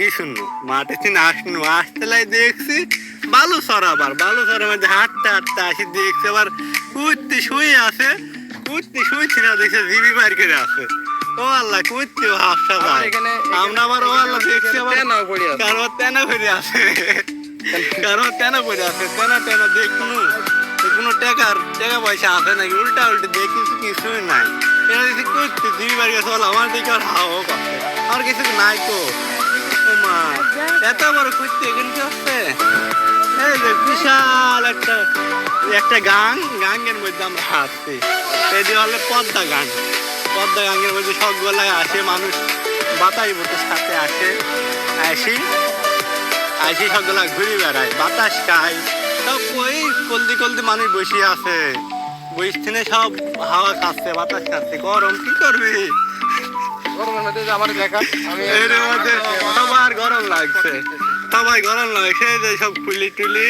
কি শুনব? মাঠে চিন আসনু আসতেলাই দেখছি বালু সরাবার বালু সরার মধ্যে হাঁটতে হাঁটতে আসি দেখছি আবার কুত্তি শুয়ে আছে। কুত্তি শুয়েছি না দেখছে জিবি বাইর করে আছে। ও আল্লাহ হাফসা আমার যায় আমরা আবার ও আল্লাহ দেখছি আবার। কারও তেনা করে আছে। কারও তেনা করে আছে। তেনা তেনা দেখনু। কোনো টাকার টাকা পয়সা আছে নাকি? উল্টা উল্টে দেখি কিছুই নাই। এরা দেখছি কুত্তি জিবি বাইর বলে আমার দিকে আর পাচ্ছে আর কিছু নাই তো। এত বড় কুত্তি এখানে কি হচ্ছে? এই যে বিশাল একটা একটা গাং গাঙ্গের মধ্যে আমরা আসছি এই যে হলে পদ্মা গাং। পদ্মা গাঙ্গের মধ্যে সবগুলা আসে, মানুষ বাতাই বুতের সাথে আসে, আসি। আসি সবগুলা ঘুরে বেড়ায়, বাতাস খায়। সব ওই কলদি কলদি মানুষ বসে আছে। বসছে সব হাওয়া খাচ্ছে, বাতাস খাচ্ছে। গরম, কি করবি? সবার গরম লাগছে। সবাই গরম লাগছে যে সব খুলি টুলি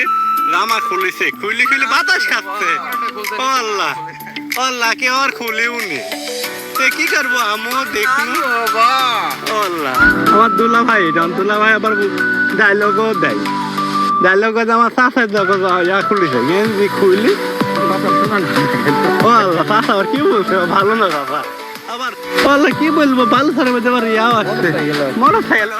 রামা খুলিছে খুলি খুলি বাতাস খাচ্ছে। আল্লাহ আল্লাহ কে আর খুলিও নি? কি করব আমিও আল্লাহ। আমার দুলা ভাই দুলা ভাই আবার ডায়লগও দেয়। ডায়লগও আমার চাষের যখন ইয়া খুলিছে গেঞ্জি খুলি। ও আল্লাহ চাষা আবার কি বলছে? ভালো না বাবা আবার কি বলব? বালু সারের মধ্যে আবার ইয়াও আসছে মনে মোটরসাইকেল